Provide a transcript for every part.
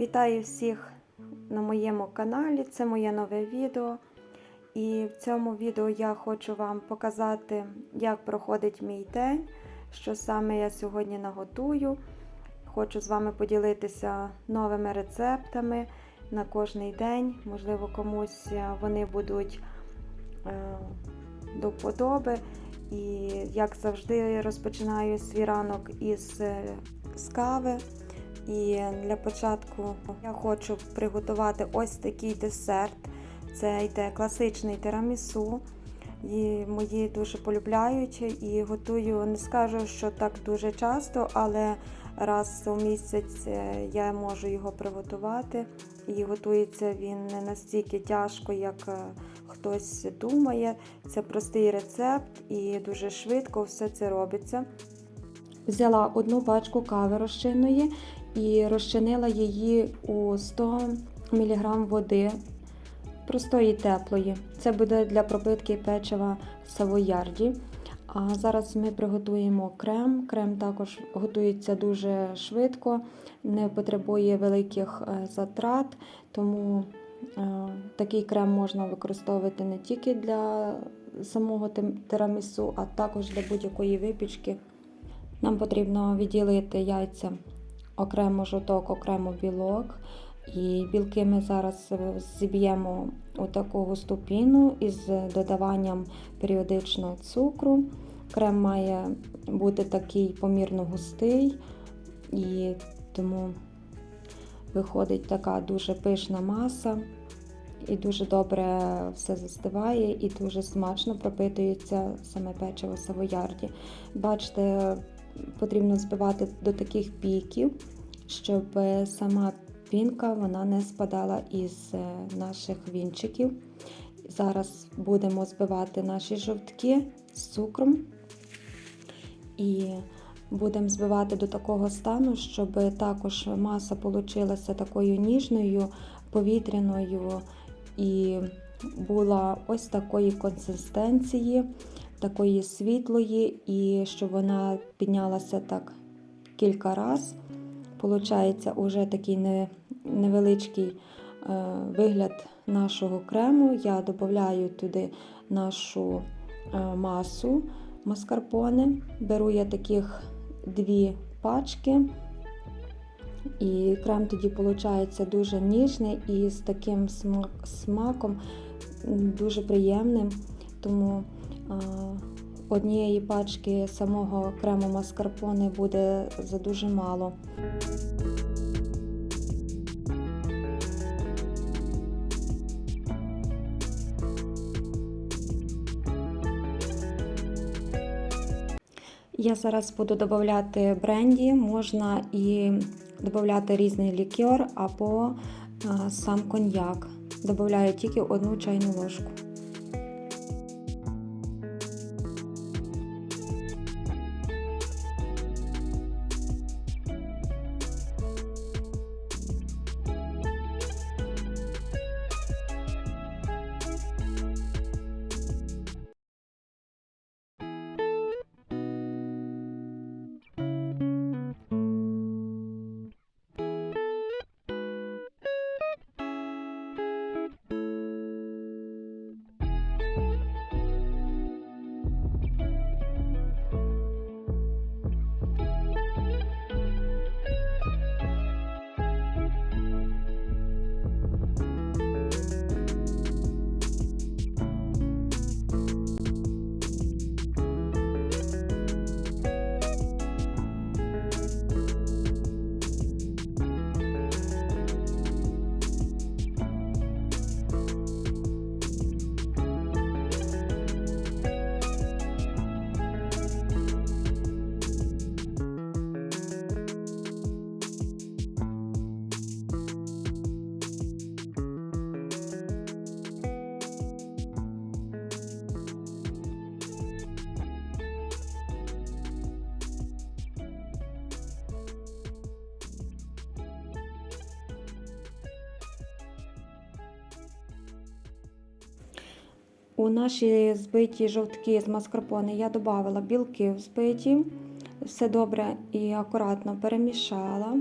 Вітаю всіх на моєму каналі. Це моє нове відео. І в цьому відео я хочу вам показати, як проходить мій день, що саме я сьогодні наготую. Хочу з вами поділитися новими рецептами на кожний день. Можливо, комусь вони будуть е, до вподоби. І як завжди, розпочинаю свій ранок із, е, з кави. І для початку я хочу приготувати ось такий десерт. Це йде класичний тирамісу. І мої дуже полюбляють і готую, не скажу, що так дуже часто, але раз у місяць е, я можу його приготувати. І готується він не настільки тяжко, як е, хтось думає. Це простий рецепт і дуже швидко все це робиться. Взяла одну пачку кави розчинної і розчинила її у 100 мг води простої теплої. Це буде для пропитки печива савоярді. А зараз ми приготуємо крем. Крем також готується дуже швидко, не потребує великих затрат, тому такий крем можна використовувати не тільки для самого тирамісу, а також для будь-якої випічки. Нам потрібно відділити яйця окремо жовток, окремо білок. І білки ми зараз зіб'ємо у таку густу піну із додаванням періодично цукру. Крем має бути такий помірно густий, і тому виходить така дуже пишна маса, і дуже добре все застиває, і дуже смачно пропитується саме печиво савоярді. Бачите, потрібно збивати до таких піків, щоб сама пінка вона не спадала із наших вінчиків. Зараз будемо збивати наші жовтки з цукром і будемо збивати до такого стану, щоб також маса получилася такою ніжною, повітряною і була ось такої консистенції, такої світлої, і щоб вона піднялася так кілька разів. Получається уже такий невеличкий вигляд нашого крему. Я додаю туди нашу масу маскарпоне. Беру я таких дві пачки. І крем тоді виходить дуже ніжний і з таким смаком дуже приємним. Тому однієї пачки самого крему маскарпоне буде за дуже мало. Я зараз буду додати бренді, можна і додати різний лікер або сам коньяк. Додаю тільки одну чайну ложку. У наші збиті жовтки з маскарпоне я додавала білки взбиті, все добре і акуратно перемішала.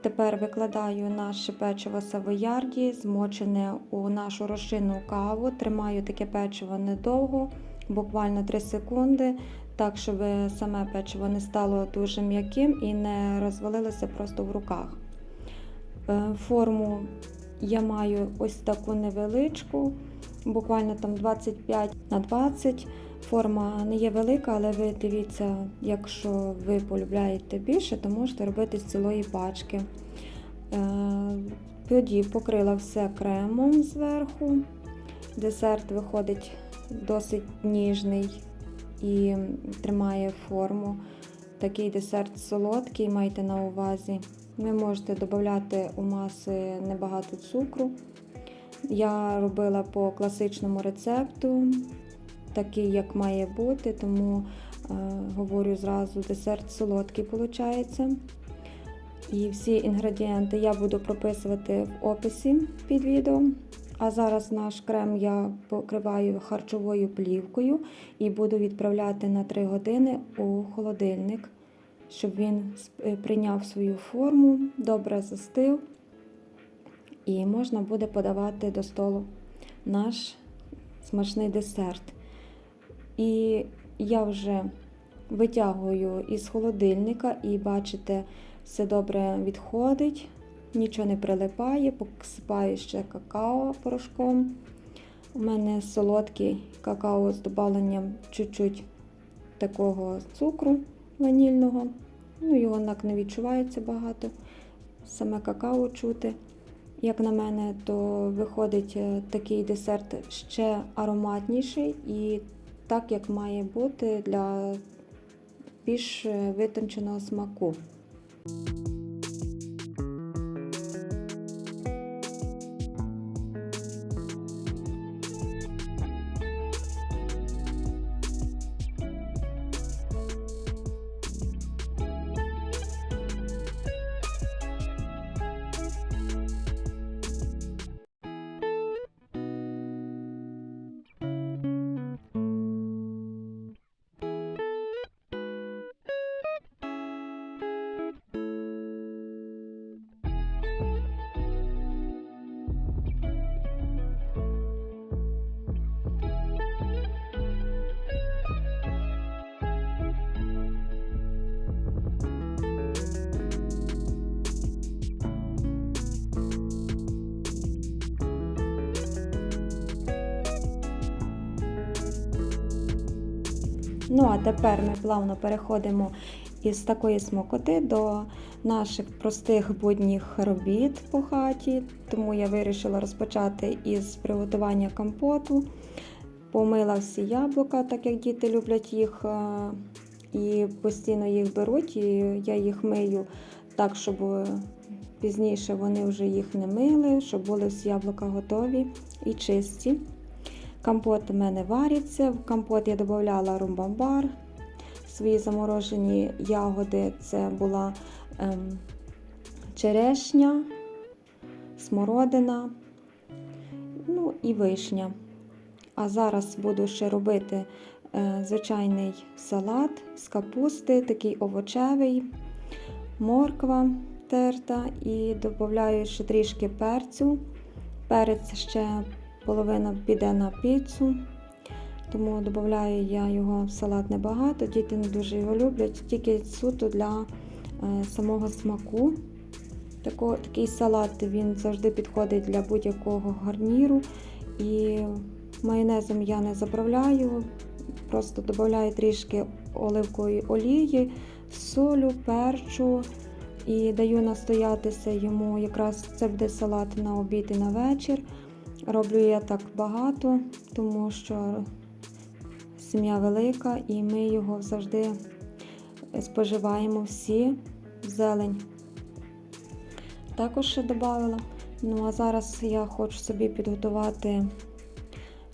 Тепер викладаю наше печиво савоярді, змочене у нашу розчинну каву. Тримаю таке печиво недовго, буквально 3 секунди, так щоб саме печиво не стало дуже м'яким і не розвалилося просто в руках. Е, Форму я маю ось таку невеличку, буквально там 25 на 20. Форма не є велика, але ви дивіться, якщо ви полюбляєте більше, то можете робити з цілої пачки. Е, Тоді покрила все кремом зверху. Десерт виходить досить ніжний і тримає форму. Такий десерт солодкий, майте на увазі. Ви можете додати у маси небагато цукру. Я робила по класичному рецепту, такий, як має бути, тому е, говорю зразу, десерт солодкий виходить. І всі інгредієнти я буду прописувати в описі під відео. А зараз наш крем я покриваю харчовою плівкою і буду відправляти на 3 години у холодильник, щоб він сп- прийняв свою форму, добре застив. І можна буде подавати до столу наш смачний десерт. І я вже витягую із холодильника і бачите, все добре відходить, нічого не прилипає, посипаю ще какао порошком. У мене солодкий какао з додаванням чуть-чуть такого цукру ванільного. Ну, його так не відчувається багато. Саме какао чути. Як на мене, то виходить е, такий десерт ще ароматніший і так, як має бути для більш е, витонченого смаку. Ну а тепер ми плавно переходимо із такої смокоти до наших простих будніх робіт по хаті. Тому я вирішила розпочати із приготування компоту. Помила всі яблука, так як діти люблять їх е, і постійно їх беруть. І я їх мию так, щоб пізніше вони вже їх не мили, щоб були всі яблука готові і чисті. Компот у мене вариться. В компот я додавала румбамбар. Свої заморожені ягоди це була ем, черешня, смородина, ну і вишня. А зараз буду ще робити е, звичайний салат з капусти, такий овочевий, морква терта і додаю ще трішки перцю. Перець ще половина піде на піцу, тому додаю я його в салат небагато. Діти не дуже його люблять, тільки суто для е, самого смаку. Такий салат він завжди підходить для будь-якого гарніру. І майонезом я не заправляю, просто додаю трішки оливкової олії, солю, перчу і даю настоятися йому. Якраз це буде салат на обід і на вечір. Роблю я так багато, тому що сім'я велика і ми його завжди споживаємо всі зелень. Також ще додала. Ну, а зараз я хочу собі підготувати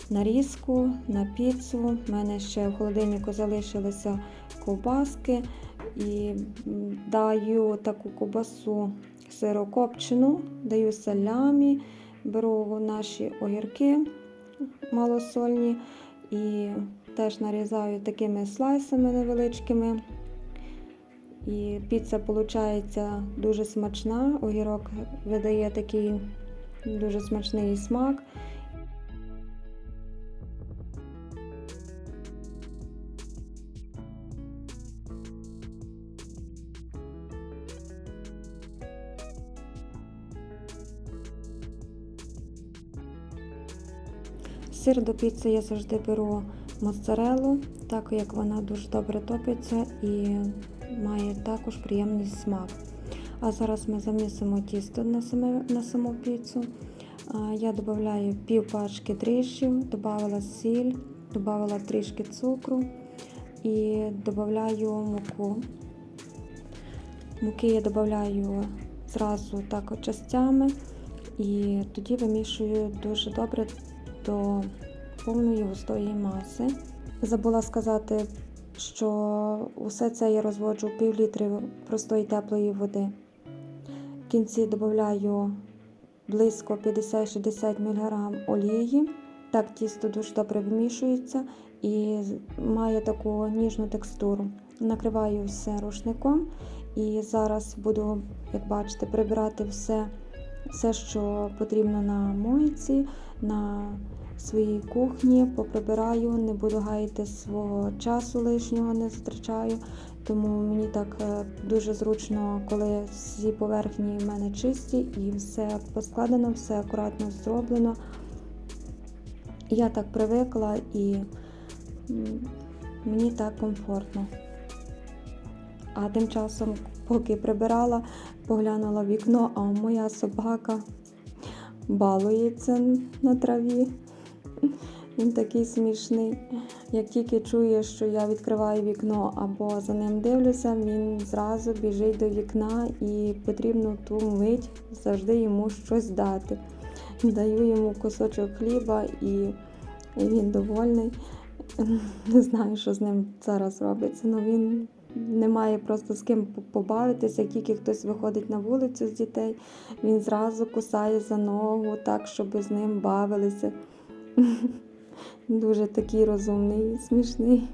нарізку на піцу. У мене ще в холодильнику залишилися ковбаски і даю таку ковбасу сирокопчену, даю салямі, беру наші огірки малосольні і теж нарізаю такими слайсами невеличкими. І піца виходить дуже смачна. Огірок видає такий дуже смачний смак. Сир до піци я завжди беру моцарелу, так як вона дуже добре топиться і має також приємний смак. А зараз ми замісимо тісто на, саме, на саму піцу. Я додаю пів пачки дріжджів, додала сіль, додала трішки цукру і додаю муку. Муки я додаю зразу так частями і тоді вимішую дуже добре до повної густої маси. Забула сказати, що усе це я розводжу пів літри простої теплої води. В кінці додаю близько 50-60 мг олії. Так тісто дуже добре вмішується і має таку ніжну текстуру. Накриваю все рушником і зараз буду, як бачите, прибирати все, все що потрібно на мойці, на своїй кухні, поприбираю, не буду гаяти свого часу лишнього, не затрачаю. Тому мені так е, дуже зручно, коли всі поверхні в мене чисті і все поскладено, все акуратно зроблено. Я так привикла і мені так комфортно. А тим часом, поки прибирала, поглянула вікно, а моя собака балується на траві. Він такий смішний. Як тільки чує, що я відкриваю вікно або за ним дивлюся, він зразу біжить до вікна і потрібно ту мить завжди йому щось дати. Даю йому кусочок хліба і він довольний. Не знаю, що з ним зараз робиться, але він не має просто з ким побавитися. Як тільки хтось виходить на вулицю з дітей, він зразу кусає за ногу, так, щоб з ним бавилися. Дуже такий розумний і смішний.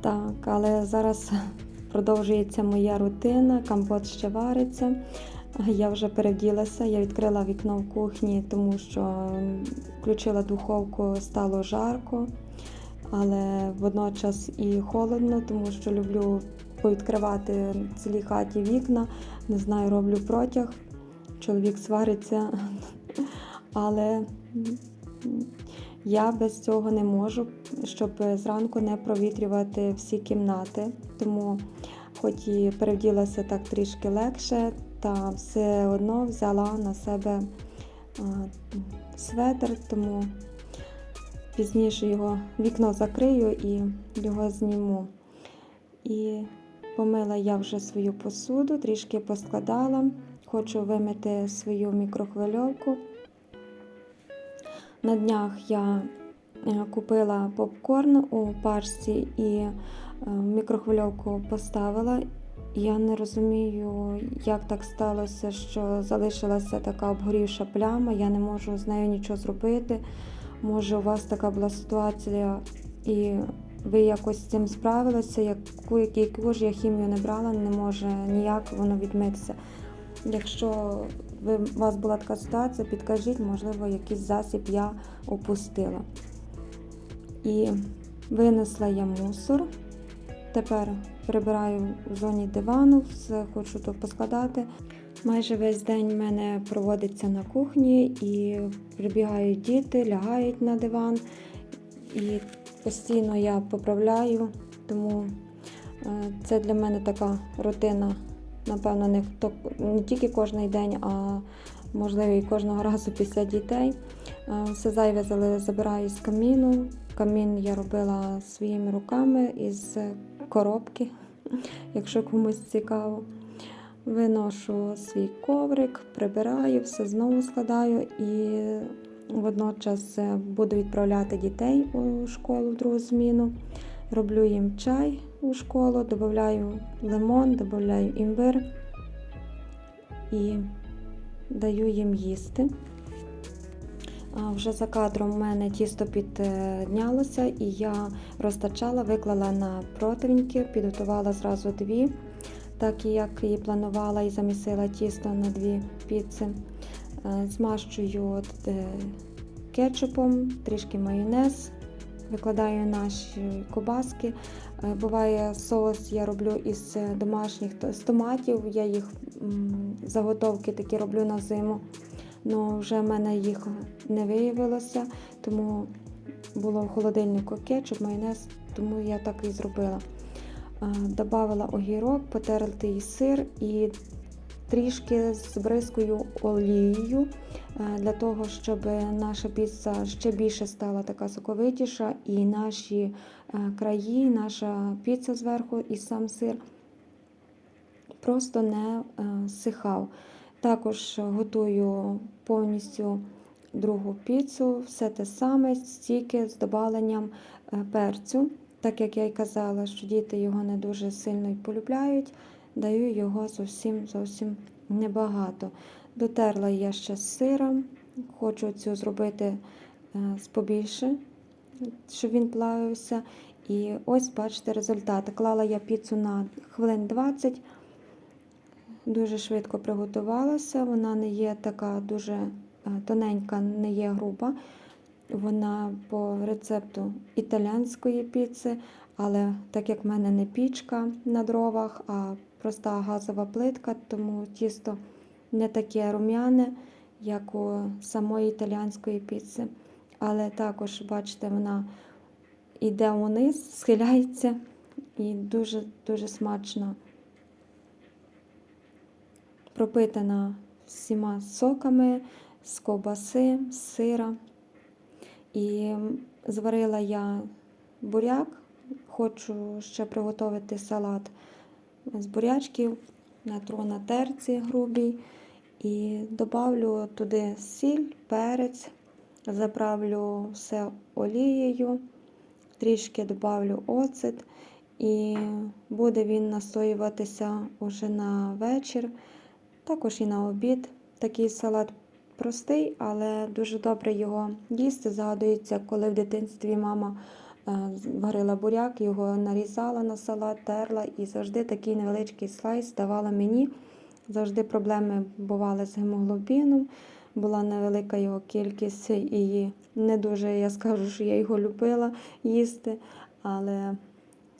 Так, але зараз продовжується моя рутина, компот ще вариться. Я вже перевділася, я відкрила вікно в кухні, тому що включила духовку, стало жарко але водночас і холодно, тому що люблю повідкривати в цілій хаті вікна. Не знаю, роблю протяг. Чоловік свариться, але я без цього не можу, щоб зранку не провітрювати всі кімнати. Тому, хоч і перевділася так трішки легше, та все одно взяла на себе светр, тому пізніше його вікно закрию і його зніму. І помила я вже свою посуду, трішки поскладала. Хочу вимити свою мікрохвильовку. На днях я е, купила попкорн у пачці і е, мікрохвильовку поставила. Я не розумію, як так сталося, що залишилася така обгорівша пляма, я не можу з нею нічого зробити. Може, у вас така була ситуація, і ви якось з цим справилися, яку, яку ж я хімію не брала, не може ніяк воно відмитися. Якщо ви, у вас була така ситуація, підкажіть, можливо, якийсь засіб я опустила. І винесла я мусор. Тепер прибираю в зоні дивану, все хочу то поскладати. Майже весь день в мене проводиться на кухні і прибігають діти, лягають на диван. І постійно я поправляю, тому е, це для мене така рутина, напевно, не, не тільки кожен день, а можливо і кожного разу після дітей. Е, все зайве забираю з каміну. Камін я робила своїми руками із коробки, якщо комусь цікаво. Виношу свій коврик, прибираю, все знову складаю і водночас е, буду відправляти дітей у школу в другу зміну. Роблю їм чай у школу, додаю лимон, додаю імбир. і даю їм їсти. Вже за кадром в мене тісто піднялося, і я розтачала, виклала на противеньки, підготувала зразу дві, так як і планувала, і замісила тісто на дві піци. Е, Змащую е, кетчупом, трішки майонез, викладаю наші кобаски. Е, Буває соус я роблю із домашніх з томатів, я їх заготовки такі роблю на зиму. Ну, вже в мене їх не виявилося, тому було в холодильнику кетчуп, майонез, тому я так і зробила. Добавила огірок, потертий сир і трішки збризкою олією е, для того, щоб наша піца ще більше стала така соковитіша, і наші краї, наша піца зверху і сам сир просто не сихав. Також готую повністю другу піцу, все те саме, стільки з добавленням е, перцю. Так як я й казала, що діти його не дуже сильно й полюбляють, даю його зовсім зовсім небагато. Дотерла я ще з сиром, хочу цю зробити е, побільше, щоб він плавився. І ось бачите результат. Клала я піцу на хвилин 20. Дуже швидко приготувалася. Вона не є така дуже е, тоненька, не є груба. Вона по рецепту італіанської піци, але так як в мене не пічка на дровах, а проста газова плитка, тому тісто не таке рум'яне, як у самої італіанської піци. Але також, бачите, вона йде униз, схиляється і дуже-дуже смачна пропитана всіма соками з ковбаси, з сира. І зварила я буряк, хочу ще приготувати салат з бурячків, натру на терці грубій. І додавлю туди сіль, перець, заправлю все олією, трішки додавлю оцет, і буде він настоюватися уже на вечір. Також і на обід. Такий салат простий, але дуже добре його їсти. Згадується, коли в дитинстві мама е, варила буряк, його нарізала на салат, терла і завжди такий невеличкий слайс давала мені. Завжди проблеми бували з гемоглобіном, була невелика його кількість, і не дуже я скажу, що я його любила їсти, але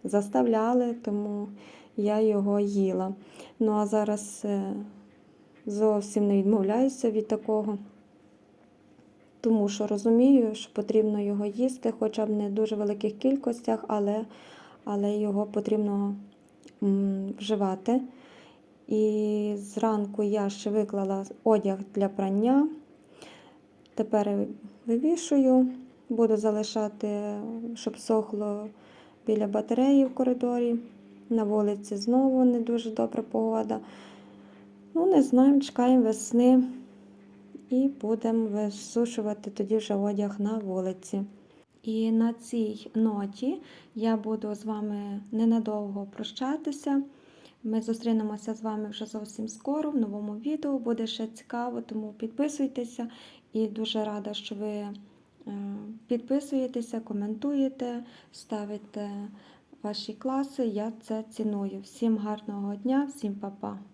заставляли, тому я його їла. Ну а зараз. Зовсім не відмовляюся від такого, тому що розумію, що потрібно його їсти, хоча б не в дуже великих кількостях, але, але його потрібно вживати. І зранку я ще виклала одяг для прання. Тепер вивішую, буду залишати, щоб сохло біля батареї в коридорі. На вулиці знову не дуже добра погода. Ну, не знаємо, чекаємо весни і будемо висушувати тоді вже одяг на вулиці. І на цій ноті я буду з вами ненадовго прощатися. Ми зустрінемося з вами вже зовсім скоро в новому відео. Буде ще цікаво, тому підписуйтеся і дуже рада, що ви е, підписуєтеся, коментуєте, ставите ваші класи. Я це ціную. Всім гарного дня, всім па-па!